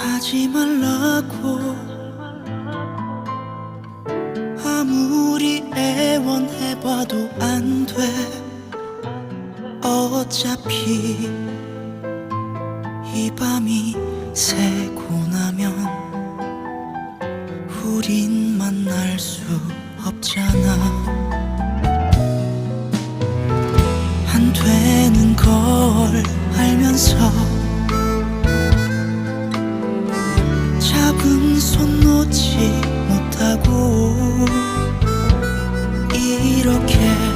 가지 말라고. 아무리 애원해봐도 안 돼. 어차피 이 밤이 새고 나면 우린 만날 수 없잖아. 안 되는 걸 알면서 잡은 손 놓지 못하고 이렇게